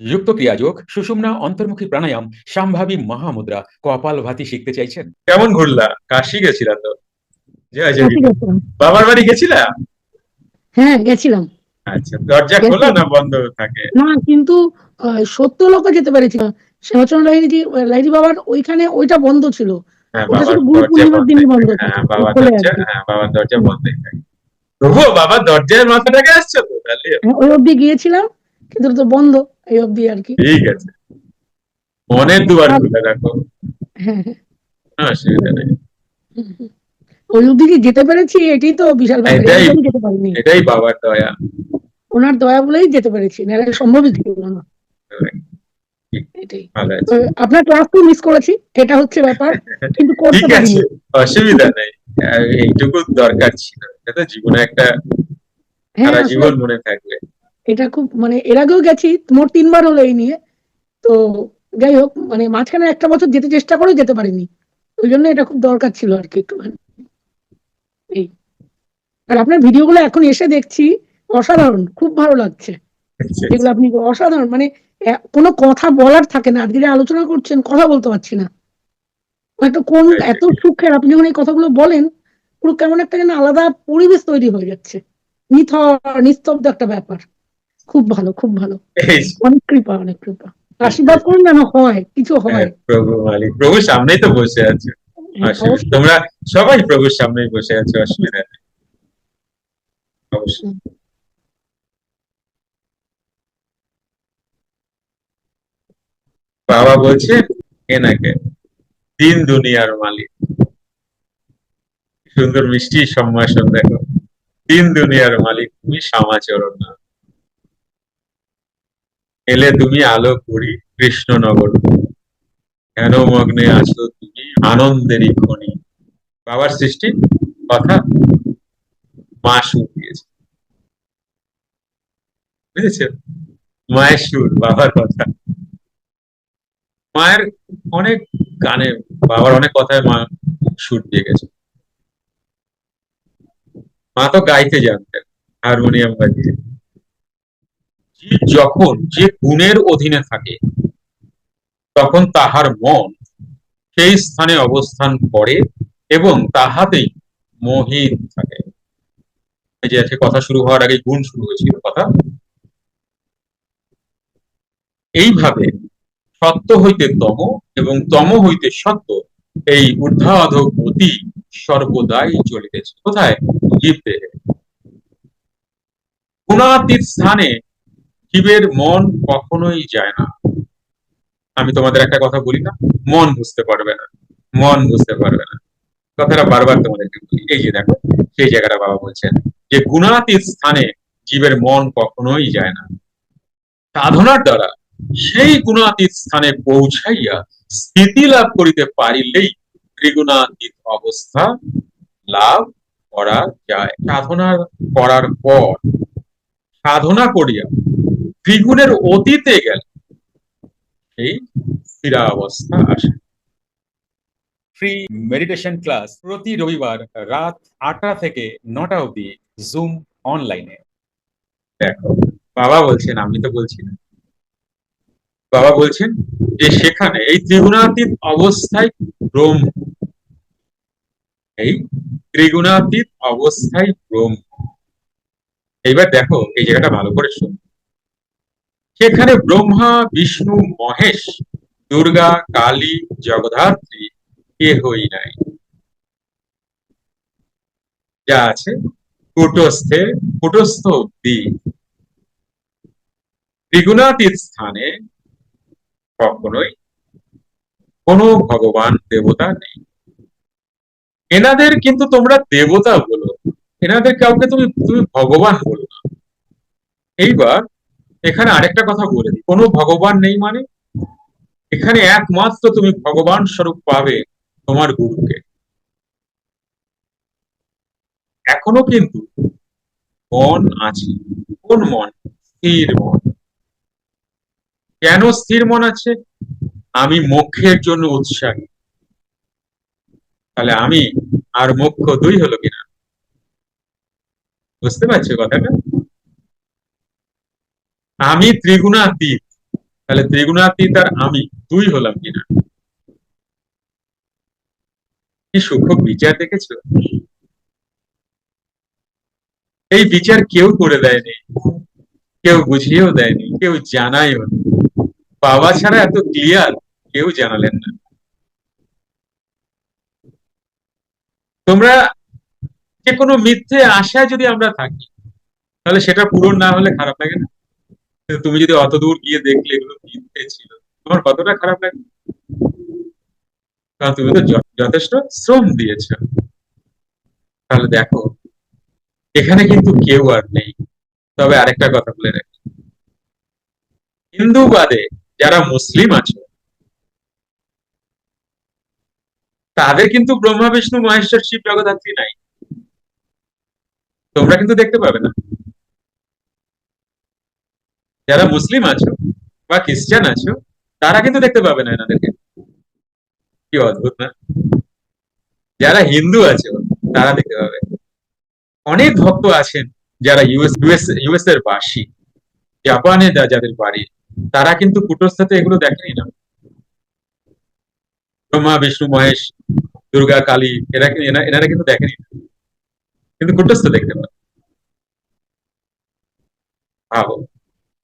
যুক্ত ক্রিয়াযোগ সুষুম্না অন্তর্মুখী প্রাণায়াম সম্ভাবী মহামুদ্রা কপাল ভাতি শিখতে চাইছেন। কেমন ঘুরলা? কাশি গেছিলা তো। বাবার বাড়ি গেছিলা? হ্যাঁ গেছিলাম। আচ্ছা দরজা খোলা না বন্ধ থাকে? না কিন্তু সত্য লোকে যেতে বাবার ওইখানে ওইটা বন্ধ ছিল। হ্যাঁ ওটা বাবার শুধু গুরু দরজা পূর্ণিমার দিনই বন্ধ থাকে। হ্যাঁ থাকে, বাবার দরজা আর কি। হ্যাঁ বাবার দরজা বন্ধ তবুও বাবার দরজার মাথাটাকে আসছো তো তাহলে? হ্যাঁ, ওই অব্দি গিয়েছিলাম। কিন্তু তো বন্ধ এই অব্দি আর কি। ঠিক আছে। মনের দুয়ার খুলে রাখো হ্যাঁ হ্যাঁ। অসুবিধা নেই। ওই অব্দি কি যেতে পেরেছি? এটাই তো বিশাল। যেতে পারিনি। এটাই বাবার দয়া। ওনার দয়া বলেই যেতে পেরেছি। নাহলে সম্ভবই ছিল না। আপনার ক্লাস তো মিস করেছি। এটা হচ্ছে ব্যাপার। কিন্তু করতে পারিনি। অসুবিধা নেই। এইটুকু দরকার ছিল। এটা জীবনে একটা হ্যাঁ সারা জীবন মনে থাকবে। এটা খুব মানে এর আগেও গেছি মোট তিনবার হলো এই নিয়ে। তো যাই হোক মানে মাঝখানে একটা বছর যেতে চেষ্টা করেও যেতে পারিনি। ওই জন্য এটা খুব দরকার ছিল আর কি একটুখানি। এই। আর আপনার ভিডিওগুলো এখন এসে দেখছি অসাধারণ খুব ভালো লাগছে। আচ্ছা, যেগুলো আপনি অসাধারণ মানে কোনো কথা বলার থাকে না। আজকে আলোচনা করছেন কথা বলতে পারছি না। একটা কোন এত সুখের আপনি যখন এই কথাগুলো বলেন পুরো কেমন একটা যেন আলাদা পরিবেশ তৈরি হয়ে যাচ্ছে। নিথর নিস্তব্ধ একটা ব্যাপার। খুব ভালো খুব ভালো। অনেক কৃপা অনেক কৃপা। আশীর্বাদ করুন যেন হয় কিছু হয়। হ্যাঁ, প্রভু মালিক প্রভু সামনেই তো বসে আছে। হ্যাঁ। তোমরা সবাই প্রভুর সামনেই বসে আছো অসুবিধা নেই। অবশ্যই। বাবা বলছে এনাকে তিন দুনিয়ার মালিক। সুন্দর মিষ্টি সম্ভাষণ দেখো। তিন দুনিয়ার মালিক তুমি শ্যামাচরণ না। এলে তুমি আলো করি কৃষ্ণনগর। কেন মগ্নে আছো তুমি? আনন্দেরই খনি। বাবার সৃষ্টি? কথা? মা সুর দিয়েছে। বুঝেছ? মায়ের সুর, বাবার কথা। মায়ের অনেক গানে, বাবার অনেক কথায় মা সুর দিয়ে গেছে। মা তো গাইতে জানতেন, হারমোনিয়াম বাজিয়ে। যখন যে গুণের অধীনে থাকে, তখন তাহার মন সেই স্থানে অবস্থান করে এবং তাহাতেই মোহিত থাকে। এই যে কথা শুরু হওয়ার আগে গুণ শুরু হয়েছিল কথা। এইভাবে সত্য হইতে তম এবং তম হইতে সত্য এই ঊর্ধ্বাধ গতি সর্বদাই চলিতেছে। কোথায়? জীব দেহে গুণাতীত স্থানে জীবের মন কখনোই যায় না। আমি তোমাদের একটা কথা বলি না, মন বুঝতে পারবে না, মন বুঝতে পারবে না। কথাটা বারবার তোমাদেরকে বলি, এই যে দেখো, সেই জায়গাটা বাবা বলছেন যে গুণাতীত স্থানে জীবের মন কখনোই যায় না। সাধনার দ্বারা সেই গুণাতীত স্থানে পৌঁছাইয়া স্থিতি লাভ করিতে পারিলেই ত্রিগুণাতীত অবস্থা লাভ করা যায়। সাধনা করার পর, সাধনা করিয়া ত্রিগুণের অতীতে গেলে এই স্থিরাবস্থা আসে। ফ্রি মেডিটেশন ক্লাস প্রতি রবিবার রাত আটটা থেকে নটা অবধি জুম অনলাইনে দেখো বাবা বলছেন আমি তো বলছি না। বাবা বলছেন যে সেখানে এই ত্রিগুণাতীত অবস্থায় ব্রহ্ম। এই ত্রিগুণাতীত অবস্থায় ব্রহ্ম। এইবার দেখো এই জায়গাটা ভালো করে শোন। সেখানে ব্রহ্মা, বিষ্ণু, মহেশ, দুর্গা, কালী, জগদ্ধাত্রী কেহই নাই। যা আছে কুটস্থে, কুটস্থ অব্দি। ত্রিগুণাতীত স্থানে কখনোই কোনো ভগবান দেবতা নেই। এনাদের কিন্তু তোমরা দেবতা বলো, এনাদের কাউকে তুমি তুমি ভগবান বলো না। এইবার এখানে আরেকটা কথা বলে দিই। কোনো ভগবান নেই মানে? এখানে একমাত্র তুমি ভগবান স্বরূপ পাবে তোমার গুরুকে। এখনও কিন্তু মন আছে, কোন মন স্থির মন। কেন স্থির মন আছে? আমি মোক্ষের জন্য উৎসাহী। তাহলে আমি আর মোক্ষ দুই হলো কিনা? বুঝতে পারছ কথাটা? আমি ত্রিগুণাতীত তাহলে ত্রিগুণাতীত আর আমি দুই হলাম কিনা? কি সূক্ষ্ম বিচার দেখেছ? এই বিচার কেউ করে দেয়নি। কেউ বুঝিয়েও দেয়নি, কেউ জানাইও বাবা ছাড়া এত ক্লিয়ার কেউ জানালেন না। তোমরা যে কোনো মিথ্যে আশায় যদি আমরা থাকি, তাহলে সেটা পূরণ না হলে খারাপ লাগে না? তুমি যদি অত দূর গিয়ে দেখলে এগুলো মিথ্যে ছিল? তোমার কতটা খারাপ লাগে? কারণ তুমি তো যথেষ্ট শ্রম দিয়েছ। তাহলে দেখো, এখানে কিন্তু কেউ আর নেই। তবে আরেকটা কথা বলে রাখি। হিন্দু বাদে যারা মুসলিম আছে, তাদের কিন্তু ব্রহ্মা, বিষ্ণু, মহেশ্বর, শিব, জগদ্ধাত্রী নাই। তোমরা কিন্তু দেখতে পাবে না। যারা মুসলিম আছো বা খ্রিস্টান আছো, তারা কিন্তু দেখতে পাবে না এনাদেরকে। কি অদ্ভুত না? যারা হিন্দু আছে, তারা দেখতে পাবে। অনেক ভক্ত আছেন যারা ইউএস ইউএস ইউএস এর বাসী জাপানে যাদের বাড়ি, তারা কিন্তু কুটস্থতে এগুলো দেখেনি না। ব্রহ্মা বিষ্ণু, মহেশ, দুর্গা, কালী এরা, এনারা কিন্তু দেখেনি। কিন্তু কুটস্থ দেখতে পাবে। ভাবো।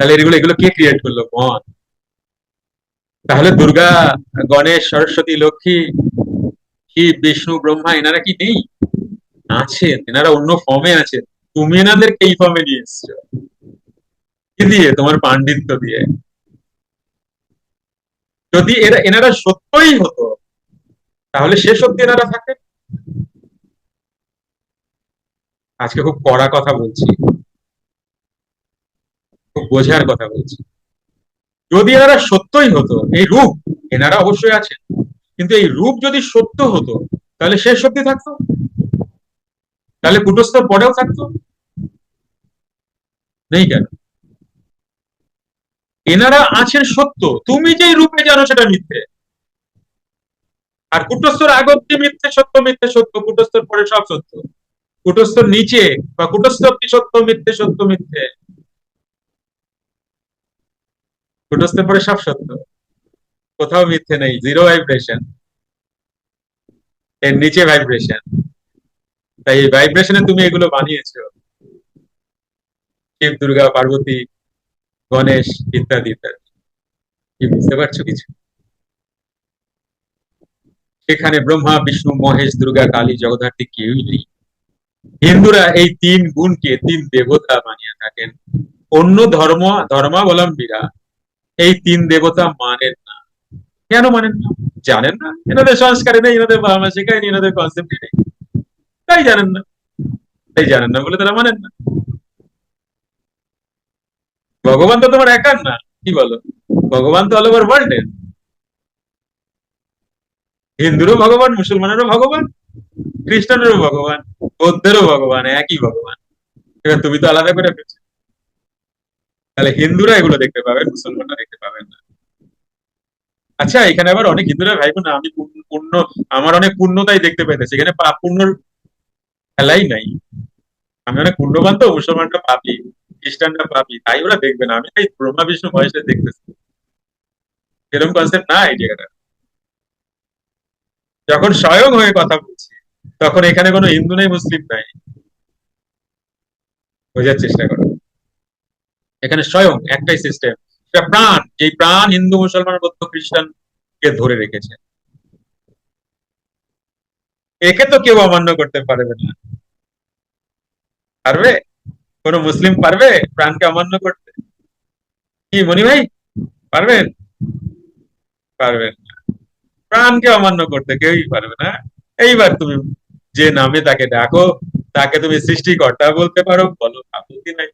তাহলে এগুলো এগুলো কে ক্রিয়েট করল? মন। তাহলে দুর্গা, গণেশ, সরস্বতী, লক্ষ্মী, শিব, বিষ্ণু, ব্রহ্মা, এনারা কি নেই? আছেন, এনারা অন্য ফর্মে আছেন। তুমি এনাদেরকে এই ফর্মে নিয়ে এসছো। কি দিয়ে? তোমার পাণ্ডিত্য দিয়ে। যদি এরা, এনারা সত্যই হতো, তাহলে সে সত্যি এনারা থাকেন আজকে খুব কড়া কথা বলছি। বোঝার কথা বলছি। যদি এনারা সত্যই হতো, এই রূপ এনারা অবশ্যই আছেন। কিন্তু এই রূপ যদি সত্য হতো, তাহলে শেষ সত্যি থাকতো? তাহলে কুটস্থ পরেও থাকতো? নেই কেন? এনারা আছেন সত্য, তুমি যেই রূপে জানো সেটা মিথ্যে। আর কুটস্থর আগ অব্দি মিথ্যে, সত্য মিথ্যে, সত্য, কুটস্থর পরে সব সত্য। কুটস্থর নিচে বা কুটস্থ সত্য, মিথ্যে সত্য, মিথ্যে। কুটস্থের পরে সব সত্য। কোথাও মিথ্যে নেই জিরো ভাইব্রেশন এর নিচে ভাইব্রেশন তাই এই ভাইব্রেশনে তুমি এগুলো বানিয়েছো। শিব, দুর্গা, পার্বতী, গণেশ ইত্যাদি ইত্যাদি। কি বুঝতে পারছ কিছু? সেখানে ব্রহ্মা, বিষ্ণু, মহেশ, দুর্গা, কালী, জগদ্ধাত্রী কেউই নেই। হিন্দুরা এই তিন গুণকে, তিন দেবতা বানিয়ে থাকেন। অন্য ধর্ম, ধর্মাবলম্বীরা এই তিন দেবতা মানেন না। কেন মানেন না? জানেন না? এনাদের সংস্কারে নেই, এনাদের মা শেখায়নি এনাদের কনসেপ্ট নেই। তাই জানেন না? তাই জানেন না বলে তারা মানেন না। ভগবান তো তোমার একার না, কি বলো? ভগবান তো অল ওভার ওয়ার্ল্ডের হিন্দুরও ভগবান, মুসলমানেরও ভগবান, খ্রিস্টানেরও ভগবান, বৌদ্ধেরও ভগবান, একই ভগবান। এবার তুমি তো আলাদা করে ফেলছো। তাহলে হিন্দুরা এগুলো দেখতে পাবেন, মুসলমানরা দেখতে পাবেন না। আচ্ছা এখানে আবার অনেক হিন্দুরা ভাইবো না আমি পূর্ণ- আমার অনেক পূর্ণতাই দেখতে পাইতেছি এখানে পাপ পুণ্যর খেলাই নাই। আমি অনেক পুণ্যবান তো মুসলমানটা পাপি খ্রিস্টানটা পাপি, তাই ওরা দেখবে না। আমি তাই ব্রহ্মা, বিষ্ণু মহেশের দেখতেছি। এরকম কনসেপ্ট না, এই জায়গাটা। যখন স্বয়ং হয়ে কথা বলছি, তখন এখানে কোনো হিন্দু নেই, মুসলিম নাই। বোঝার চেষ্টা করো। এখানে স্বয়ং একটাই সিস্টেম সেটা প্রাণ, যেই প্রাণ হিন্দু, মুসলমান, বৌদ্ধ, খ্রিস্টান কে ধরে রেখেছে। একে তো কেউ অমান্য করতে পারবে না। পারবে? কোন মুসলিম পারবে? প্রাণকে অমান্য করতে? কি মনি ভাই? পারবেন? পারবেন না। প্রাণকে অমান্য করতে কেউই পারবে না। এইবার তুমি যে নামে তাকে ডাকো, তাকে তুমি সৃষ্টিকর্তা বলতে পারো, বলো আপত্তি নাই?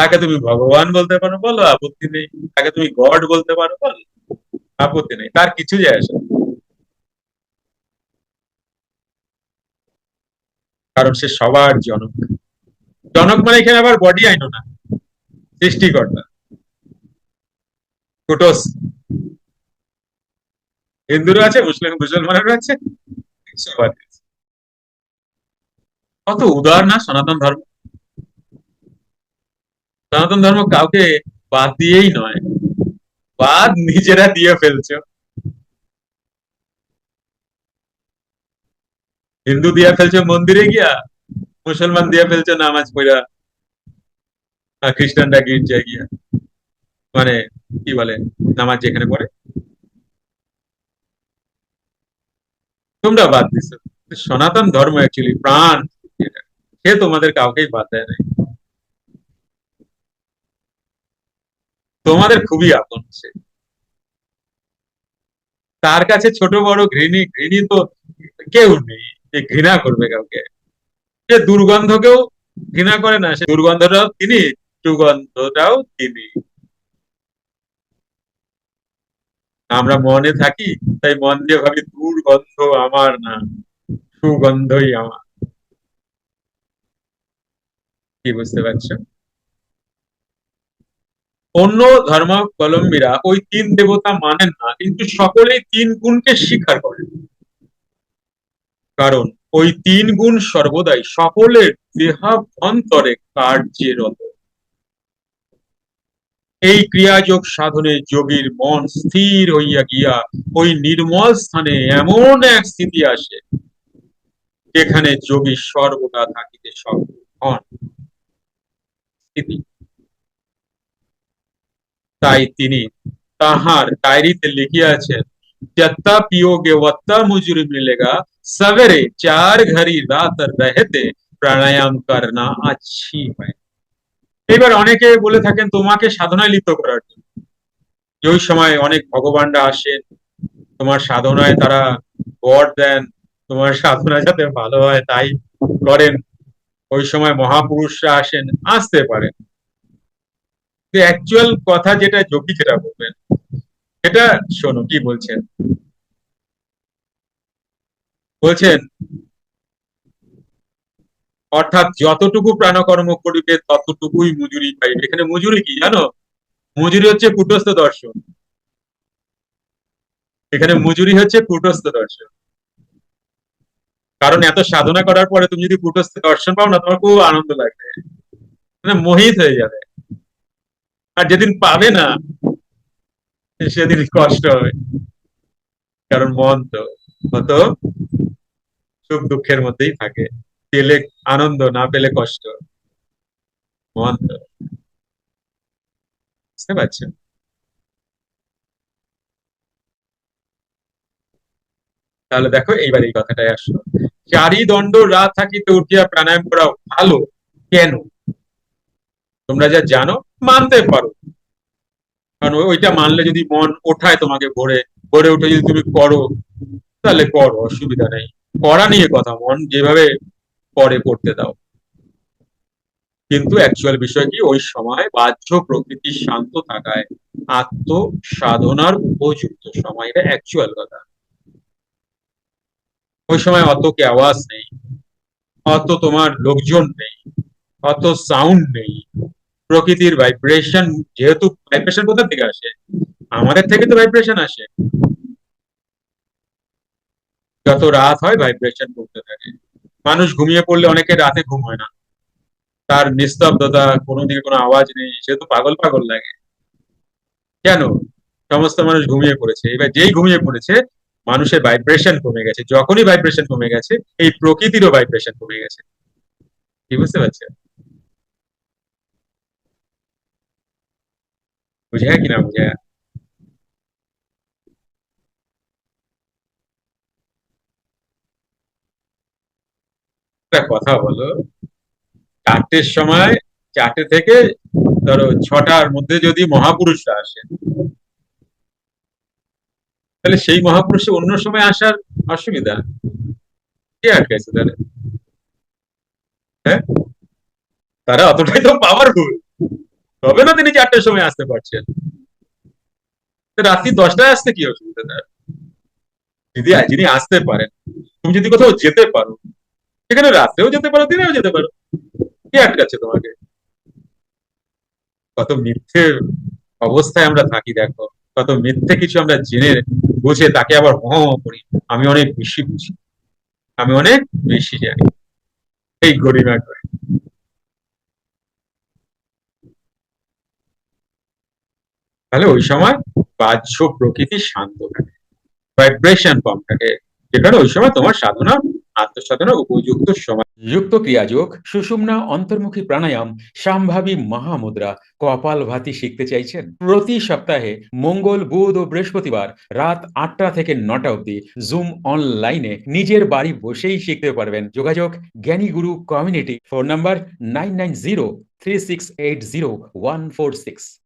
তাকে তুমি ভগবান বলতে পারো, বলো, আপত্তি নেই। তাকে তুমি গড বলতে পারো, বলো। আপত্তি নেই, তার কিছু যায় আসে কারণ সে সবার জনক। জনক মানে এখানে আবার বডি আইনো না, সৃষ্টিকর্তা। কুটোস। হিন্দুরও আছে, মুসলিম মুসলমানেরও আছে, সবার। কত উদার না, সনাতন ধর্ম। সনাতন ধর্ম কাউকে বাদ দিয়েই নয়। বাদ নিজেরা দিয়ে ফেলছো। হিন্দু দিয়ে ফেলছো, মন্দিরে গিয়া? মুসলমান দিয়ে ফেলছো, নামাজ পড়া? আর খ্রিস্টানরা গির্জায় গিয়া? মানে কি বলে, নামাজ যেখানে পড়ে? তোমরা বাদ দিছো। সনাতন ধর্ম অ্যাকচুয়ালি প্রাণ। সে তোমাদের কাউকেই বাদ দেয় নাই। তোমাদের খুবই আপন সে। তার কাছে ছোট বড় ঘৃণী ঘৃণী তো কেউ নেই, যে ঘৃণা করবে কাউকে। সে দুর্গন্ধকেও ঘৃণা করে না, সে দুর্গন্ধটাও তিনি সুগন্ধটাও তিনি। আমরা মনে থাকি, তাই মন দিয়ে ভাবি, দুর্গন্ধ আমার না, সুগন্ধই আমার। কি বুঝতে পারছ? অন্য ধর্মাবলম্বীরা ওই তিন দেবতা মানেন না, কিন্তু সকলেই তিন গুণকে স্বীকার করেন। কারণ ওই তিন গুণ সর্বদাই সকলের দেহাভ্যন্তরে কার্যরত। এই ক্রিয়াযোগ সাধনে যোগীর মন স্থির হইয়া গিয়া ওই নির্মল স্থানে এমন এক স্থিতি আসে, যেখানে যোগী সর্বদা থাকিতে সক্ষম হন। স্থিতি। তাই তিনি তাহার ডায়েরিতে লিখিয়াছেন যত্তা পিওগে ওত্তা মুজুরি মিলেগা সবেরে চার ঘড়ি রাত রহেতে প্রাণায়াম করনা আছি এবার অনেকে বলে থাকেন, তোমাকে সাধনায় লিপ্ত করার জন্য। ওই সময় অনেক ভগবানরা আসেন, তোমার সাধনায় তারা বর দেন, তোমার সাধনা যাতে ভালো হয় তাই করেন। ওই সময় মহাপুরুষরা আসেন, আসতে পারেন। অ্যাকচুয়াল কথা যেটা যোগী যেটা বলবেন এটা শোনো, কি বলছেন? বলছেন, অর্থাৎ যতটুকু প্রাণকর্ম করিবে, ততটুকুই মজুরি পাইবে। এখানে মজুরি কি, জানো? মজুরি হচ্ছে কুটস্থ দর্শন। এখানে মজুরি হচ্ছে কুটস্থ দর্শন। কারণ এত সাধনা করার পরে তুমি যদি কুটস্থ দর্শন পাও না, তোমার খুব আনন্দ লাগবে। মানে মোহিত হয়ে যাবে। আর যেদিন পাবে না, সেদিন কষ্ট হবে। কারণ মন তো কত সুখ দুঃখের মধ্যেই থাকে। পেলে আনন্দ, না পেলে কষ্ট। মন তো। বুঝতে পারছেন? তাহলে দেখো, এইবার এই কথাটাই আসলো। চারি দণ্ড রাত থাকিতে উঠিয়া প্রাণায়াম করা ভালো। কেন? তোমরা যা জানো, মানতে পারো। কারণ ওইটা মানলে যদি মন ওঠায় তোমাকে ভরে ভরে উঠে যদি তুমি করো তাহলে করো অসুবিধা নেই। করা নিয়ে কথা, মন যেভাবে পরে করতে দাও। কিন্তু অ্যাকচুয়াল বিষয় কি, ওই সময় বাহ্য প্রকৃতি শান্ত থাকায় আত্ম সাধনার উপযুক্ত সময়। এটা অ্যাকচুয়াল কথা। ওই সময় অত কে আওয়াজ নেই, অত তোমার লোকজন নেই, অত সাউন্ড নেই। প্রকৃতির ভাইব্রেশন যেহেতু ভাইব্রেশন কোথা থেকে আসে? আমাদের থেকে তো ভাইব্রেশন আসে। যত রাত হয় ভাইব্রেশন করতে থাকে। মানুষ ঘুমিয়ে পড়লে অনেকে রাতে ঘুম হয় না। তার নিস্তব্ধতা কোনো দিকে কোনো আওয়াজ নেই, সে তো পাগল পাগল লাগে। কেন? সমস্ত মানুষ ঘুমিয়ে পড়েছে। এবার যেই ঘুমিয়ে পড়েছে, মানুষের ভাইব্রেশন কমে গেছে। যখনই ভাইব্রেশন কমে গেছে, এই প্রকৃতিরও ভাইব্রেশন কমে গেছে। কি বুঝতে পারছেন? বুঝে কি না বুঝে একটা কথা বলো চারটের সময়, চারটে থেকে ধরো ছটার মধ্যে যদি মহাপুরুষরা আসে। তাহলে সেই মহাপুরুষে অন্য সময় আসার অসুবিধা। কে আটকাইছে তাহলে? হ্যাঁ? তারা অতটাই তো পাওয়ারফুল তবে না তিনি চারটের সময় আসতে পারছেন? রাত্রি দশটায় আসতে কি অসুবিধা তার? যদি যিনি আসতে পারেন, তুমি যদি কোথাও যেতে পারো, সেখানে রাত্রেও যেতে পারো, দিনেও যেতে পারো, কে আটকাচ্ছে তোমাকে? কত মিথ্যে অবস্থায় আমরা থাকি, দেখো। কত মিথ্যে কিছু আমরা জেনে বুঝে তাকে আবার হ করি। আমি অনেক বেশি বুঝি। আমি অনেক বেশি জানি। এই গরিমা করে তাহলে ওই সময় বাহ্য প্রকৃতি শান্ত থাকে। ভাইব্রেশন কম থাকে। যেখানে ওই সময় তোমার সাধনা, আত্মসাধনা উপযুক্ত সময়। যুক্ত ক্রিয়াযোগ অন্তর্মুখী প্রাণায়াম, সম্ভাবী মহামুদ্রা, কপাল ভাতি শিখতে চাইছেন? প্রতি সপ্তাহে মঙ্গল, বুধ ও বৃহস্পতিবার রাত আটটা থেকে নটা অবধি জুম অনলাইনে নিজের বাড়ি বসেই শিখতে পারবেন। যোগাযোগ, Gyani Guru community, phone number nine nine zero three six eight zero one four six.